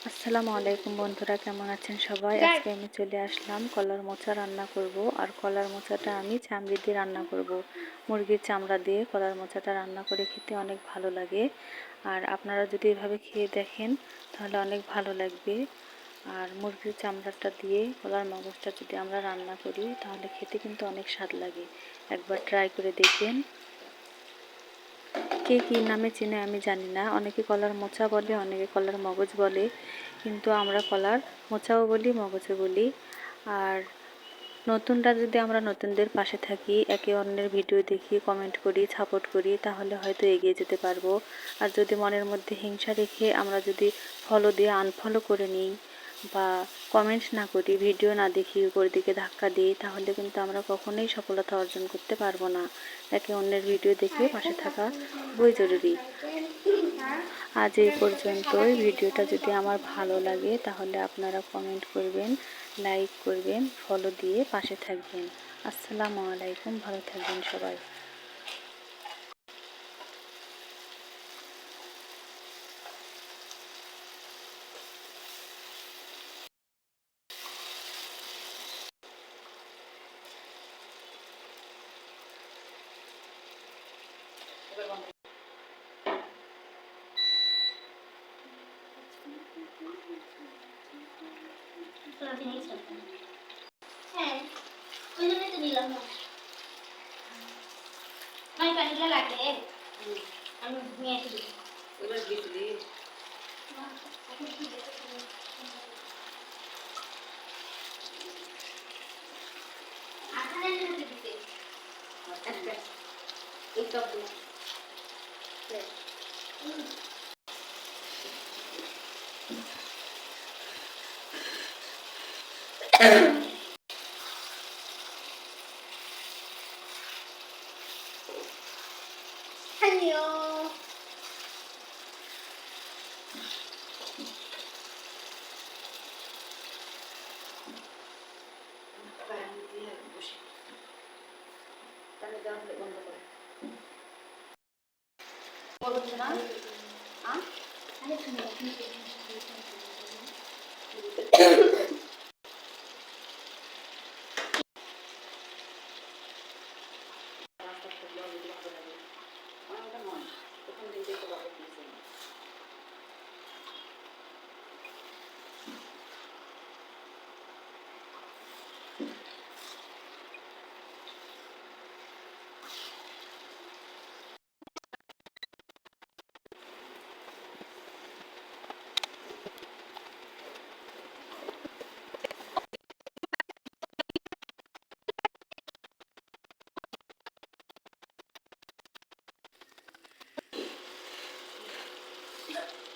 আসসালামু আলাইকুম বন্ধুরা কেমন আছেন সবাই? আজকে আমি চলে আসলাম কলার মোচা রান্না করব। আর কলার মোচাটা আমি চামড়ি দিয়ে রান্না করব। মুরগির চামড়া দিয়ে কলার মোচাটা রান্না করে খেতে অনেক ভালো লাগে। আর আপনারা যদি এভাবে খেয়ে দেখেন তাহলে অনেক ভালো লাগবে। আর মুরগির চামড়াটা দিয়ে কলার মগজটা যদি আমরা রান্না করি তাহলে খেতে কিন্তু অনেক স্বাদ লাগে। একবার ট্রাই করে দেখবেন। কে কী নামে চিনে আমি জানি না। অনেকে কলার মোচা বলে, অনেকে কলার মগজ বলে। কিন্তু আমরা কলার মোচাও বলি, মগজও বলি। আর নতুনরা যদি আমরা নতুনদের পাশে থাকি, একে অন্যের ভিডিও দেখি কমেন্ট করি সাপোর্ট করি, তাহলে হয়তো এগিয়ে যেতে পারব। আর যদি মনের মধ্যে হিংসা রেখে আমরা যদি ফলো দিয়ে আনফলো করে নিই বা কমেন্ট না করি ভিডিও না দেখি উপর দিকে ধাক্কা দিই, তাহলে কিন্তু আমরা কখনোই সফলতা অর্জন করতে পারব না। একে অন্যের ভিডিও দেখে পাশে থাকা খুবই জরুরি। আজ এই পর্যন্তই। ভিডিওটা যদি আমার ভালো লাগে, তাহলে আপনারা কমেন্ট করবেন লাইক করবেন ফলো দিয়ে পাশে থাকবেন। আসসালামু আলাইকুম, ভালো থাকবেন সবাই। হ্যাঁ ওই জন্যই তো নিলাম না মানে প্যান্টগুলো লাগে আমি নিয়ে দিই এবার বিক্রি আঠানে ダメだって今度これ。বন্ধ